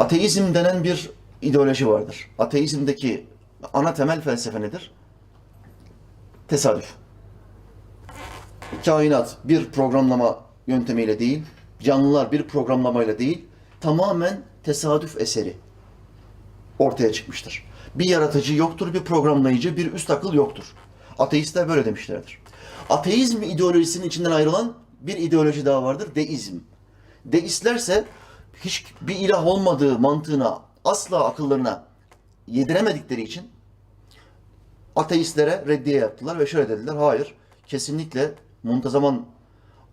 Ateizm denen bir ideoloji vardır. Ateizmdeki ana temel felsefe nedir? Tesadüf. Kainat bir programlama yöntemiyle değil, canlılar bir programlamayla değil, tamamen tesadüf eseri ortaya çıkmıştır. Bir yaratıcı yoktur, bir programlayıcı, bir üst akıl yoktur. Ateistler böyle demişlerdir. Ateizm ideolojisinin içinden ayrılan bir ideoloji daha vardır, deizm. Deistlerse hiç bir ilah olmadığı mantığına, asla akıllarına yediremedikleri için ateistlere reddiye yaptılar ve şöyle dediler. Hayır, kesinlikle muntazaman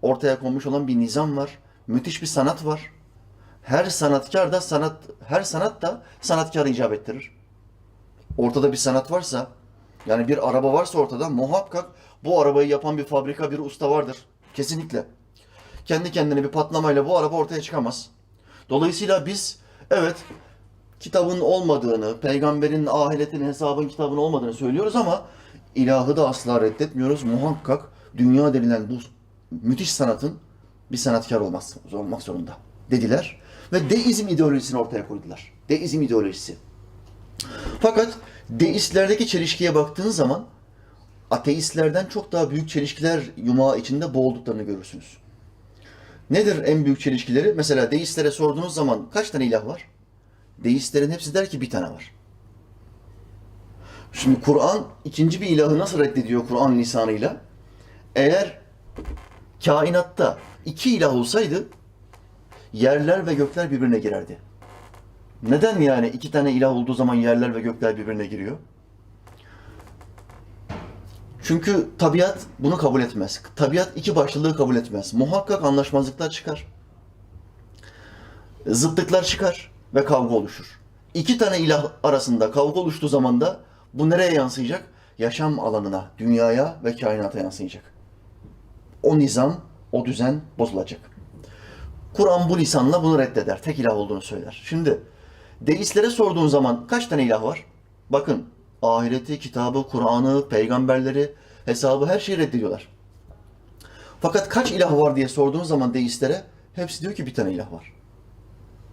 ortaya konmuş olan bir nizam var. Müthiş bir sanat var. Her sanatkar da sanat, her sanat da sanatkarı icap ettirir. Ortada bir sanat varsa, yani bir araba varsa ortada muhakkak bu arabayı yapan bir fabrika, bir usta vardır. Kesinlikle. Kendi kendine bir patlamayla bu araba ortaya çıkamaz. Dolayısıyla biz evet kitabın olmadığını, peygamberin ahiretin hesabın kitabın olmadığını söylüyoruz ama ilahı da asla reddetmiyoruz. Muhakkak dünya denilen bu müthiş sanatın bir sanatkar olmaz, olmak zorunda dediler. Ve deizm ideolojisini ortaya koydular. Deizm ideolojisi. Fakat deistlerdeki çelişkiye baktığın zaman ateistlerden çok daha büyük çelişkiler yumağı içinde boğulduklarını görürsünüz. Nedir en büyük çelişkileri? Mesela deistlere sorduğunuz zaman kaç tane ilah var? Deistlerin hepsi der ki bir tane var. Şimdi Kur'an ikinci bir ilahı nasıl reddediyor Kur'an lisanıyla? Eğer kainatta iki ilah olsaydı yerler ve gökler birbirine girerdi. Neden yani iki tane ilah olduğu zaman yerler ve gökler birbirine giriyor? Çünkü tabiat bunu kabul etmez. Tabiat iki başlılığı kabul etmez. Muhakkak anlaşmazlıklar çıkar. Zıtlıklar çıkar ve kavga oluşur. İki tane ilah arasında kavga oluştuğu zaman da bu nereye yansıyacak? Yaşam alanına, dünyaya ve kainata yansıyacak. O nizam, o düzen bozulacak. Kur'an bu lisanla bunu reddeder. Tek ilah olduğunu söyler. Şimdi deistlere sorduğun zaman kaç tane ilah var? Bakın ahireti, kitabı, Kur'an'ı, peygamberleri, hesabı her şeyi reddediyorlar. Fakat kaç ilah var diye sorduğun zaman deistlere hepsi diyor ki bir tane ilah var.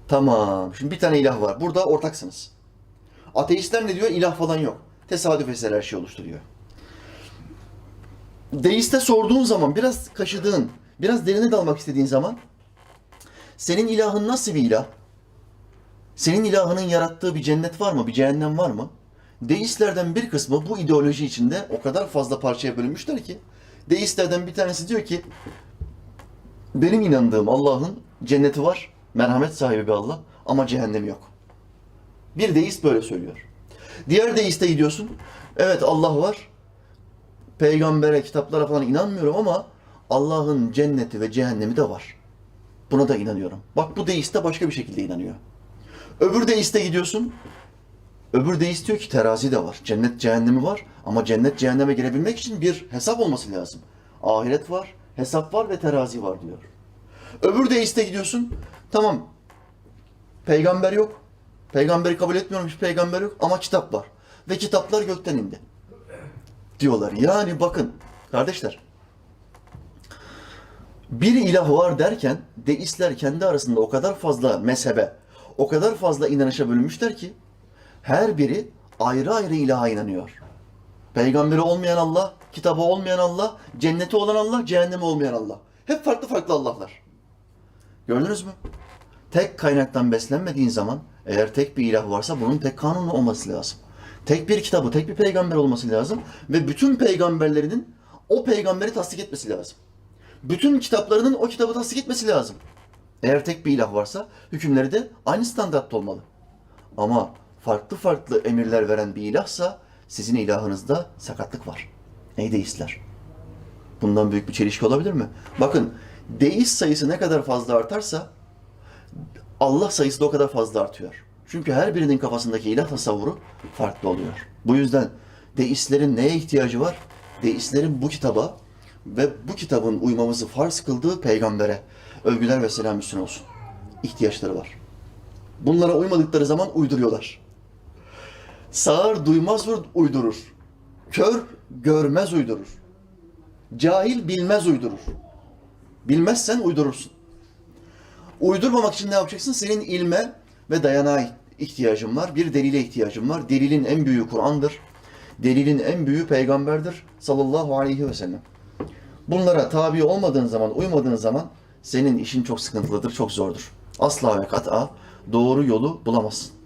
Tamam. Şimdi bir tane ilah var. Burada ortaksınız. Ateistler ne diyor? İlah falan yok. Tesadüf eseri her şey oluşturuyor. Deiste sorduğun zaman biraz kaşıdığın, biraz derine dalmak istediğin zaman senin ilahın nasıl bir ilah? Senin ilahının yarattığı bir cennet var mı? Bir cehennem var mı? Deistlerden bir kısmı bu ideoloji içinde o kadar fazla parçaya bölünmüşler ki deistlerden bir tanesi diyor ki benim inandığım Allah'ın cenneti var, merhamet sahibi bir Allah ama cehennemi yok. Bir deist böyle söylüyor. Diğer deiste gidiyorsun. Evet Allah var. Peygambere, kitaplara falan inanmıyorum ama Allah'ın cenneti ve cehennemi de var. Buna da inanıyorum. Bak bu deist de başka bir şekilde inanıyor. Öbür deiste gidiyorsun. Öbür deist diyor ki terazi de var. Cennet cehennemi var. Ama cennet cehenneme girebilmek için bir hesap olması lazım. Ahiret var, hesap var ve terazi var diyor. Öbür deiste gidiyorsun. Tamam. Peygamber yok. Peygamberi kabul etmiyorum. Hiç peygamber yok. Ama kitap var. Ve kitaplar gökten indi. Diyorlar. Yani bakın kardeşler. Bir ilah var derken deistler kendi arasında o kadar fazla mezhebe, o kadar fazla inanışa bölünmüşler ki her biri ayrı ayrı ilaha inanıyor. Peygamberi olmayan Allah, kitabı olmayan Allah, cenneti olan Allah, cehennemi olmayan Allah. Hep farklı farklı Allah'lar. Gördünüz mü? Tek kaynaktan beslenmediğin zaman eğer tek bir ilah varsa bunun tek kanunu olması lazım. Tek bir kitabı, tek bir peygamber olması lazım ve bütün peygamberlerinin o peygamberi tasdik etmesi lazım. Bütün kitaplarının o kitabı tasdik etmesi lazım. Eğer tek bir ilah varsa hükümleri de aynı standartta olmalı. Ama farklı farklı emirler veren bir ilahsa sizin ilahınızda sakatlık var. Ey deistler. Bundan büyük bir çelişki olabilir mi? Bakın deist sayısı ne kadar fazla artarsa Allah sayısı da o kadar fazla artıyor. Çünkü her birinin kafasındaki ilah tasavvuru farklı oluyor. Bu yüzden deistlerin neye ihtiyacı var? Deistlerin bu kitaba ve bu kitabın uymamızı farz kıldığı peygambere övgüler ve selam üstüne olsun. ihtiyaçları var. Bunlara uymadıkları zaman uyduruyorlar. Sağır duymaz uydurur. Kör görmez uydurur. Cahil bilmez uydurur. Bilmezsen uydurursun. Uydurmamak için ne yapacaksın? Senin ilme ve dayanağa ihtiyacım var. Bir delile ihtiyacım var. Delilin en büyüğü Kur'an'dır. Delilin en büyüğü peygamberdir sallallahu aleyhi ve sellem. Bunlara tabi olmadığın zaman, uymadığın zaman senin işin çok sıkıntılıdır, çok zordur. Asla ve kat'a doğru yolu bulamazsın.